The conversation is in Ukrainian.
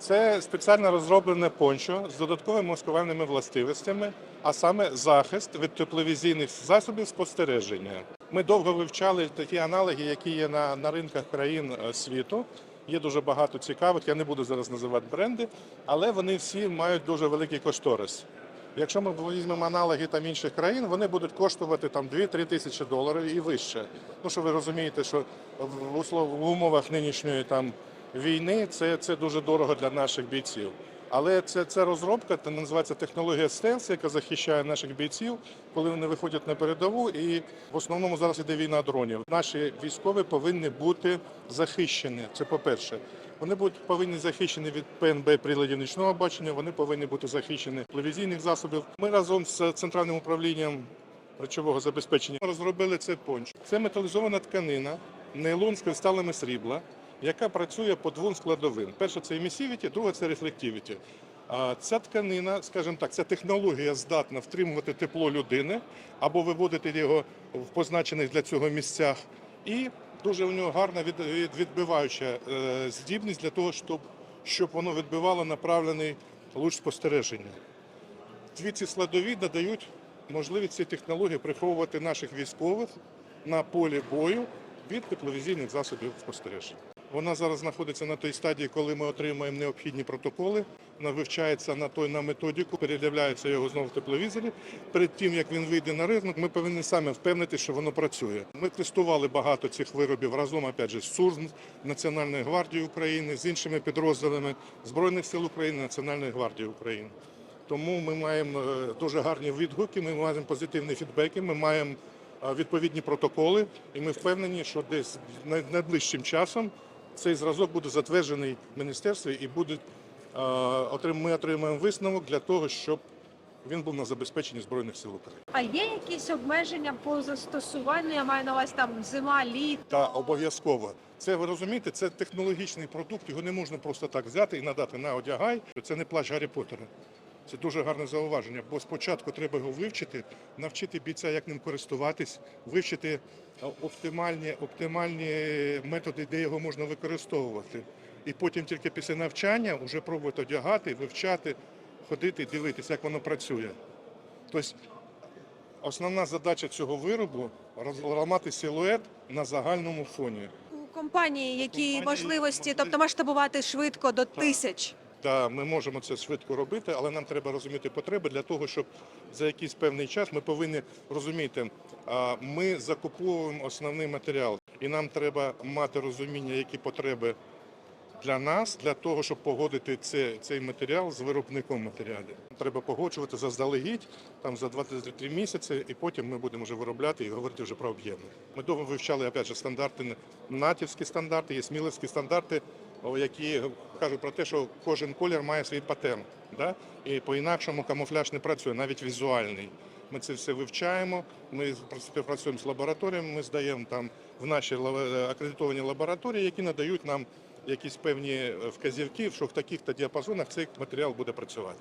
Це спеціально розроблене пончо з додатковими маскувальними властивостями, а саме захист від тепловізійних засобів спостереження. Ми довго вивчали такі аналоги, які є на, на ринках країн е, світу. Є дуже багато цікавих. Я не буду зараз називати бренди, але вони всі мають дуже великий кошторис. Якщо ми візьмемо аналоги там інших країн, вони будуть коштувати там 2-3 тисячі доларів і вище. Ну що ви розумієте, що в, умовах нинішньої там війни це, це дуже дорого для наших бійців. Але це, це розробка, це називається технологія стелс, яка захищає наших бійців, коли вони виходять на передову. І в основному зараз іде війна дронів. Наші військові повинні бути захищені. Це по-перше. Вони будуть повинні захищені від ПНБ приладів нічного бачення. Вони повинні бути захищені телевізійних засобів. Ми разом з центральним управлінням речового забезпечення розробили цей понч. Це металізована тканина, нейлон з кристалами срібла, яка працює по двом складовим. Перше це емісівіті, друге це рефлективіті. Ця тканина, скажімо так, ця технологія здатна втримувати тепло людини або виводити його в позначених для цього місцях. І дуже у нього гарна від, від- відбиваюча е, здібність для того, щоб, щоб воно відбивало направлений луч спостереження. Дві ці складові надають можливість цієї технології приховувати наших військових на полі бою від тепловізійних засобів спостереження. Вона зараз знаходиться на той стадії, коли ми отримуємо необхідні протоколи. Вона вивчається на той на методику, передивляється його знову в тепловізорі. Перед тим як він вийде на ринок, ми повинні самі впевнити, що воно працює. Ми тестували багато цих виробів разом опять же, з СУР, Національної гвардії України, з іншими підрозділами Збройних сил України, Національної гвардії України. Тому ми маємо е, дуже гарні відгуки, ми маємо позитивні фідбеки, ми маємо е, відповідні протоколи, і ми впевнені, що десь найближчим часом цей зразок буде затверджений в міністерстві і буде, е, ми отримаємо висновок для того, щоб він був на забезпеченні Збройних сил України. А є якісь обмеження по застосуванню? Я маю на увазі там зима, літ. Та обов'язково. Це ви розумієте, це технологічний продукт, його не можна просто так взяти і надати на одягай. Це не плащ Гаррі Поттера. Це дуже гарне зауваження, бо спочатку треба його вивчити, навчити бійця, як ним користуватись, вивчити е, оптимальні, оптимальні методи, де його можна використовувати. І потім тільки після навчання вже пробувати одягати, вивчати, ходити, дивитися, як воно працює. Тобто основна задача цього виробу розламати силует на загальному фоні. У компанії які Компанії можливості, тобто масштабувати швидко до тисяч. Та ми можемо це швидко робити, але нам треба розуміти потреби для того, щоб за якийсь певний час ми повинні розуміти, ми закуповуємо основний матеріал, і нам треба мати розуміння, які потреби для нас, для того, щоб погодити це, цей матеріал з виробником матеріалів. Треба погоджувати заздалегідь там за 2-3 місяці, і потім ми будемо вже виробляти і говорити вже про об'єми. Ми довго вивчали опять же, стандарти, натівські стандарти, є сміловські стандарти, які кажуть про те, що кожен колір має свій паттерн. Да? І по-інакшому камуфляж не працює, навіть візуальний. Ми це все вивчаємо. Ми співпрацюємо з лабораторіями. Ми здаємо там в наші лава- акредитовані лабораторії, які надають нам якісь певні е, вказівки, що в таких-то діапазонах цей матеріал буде працювати.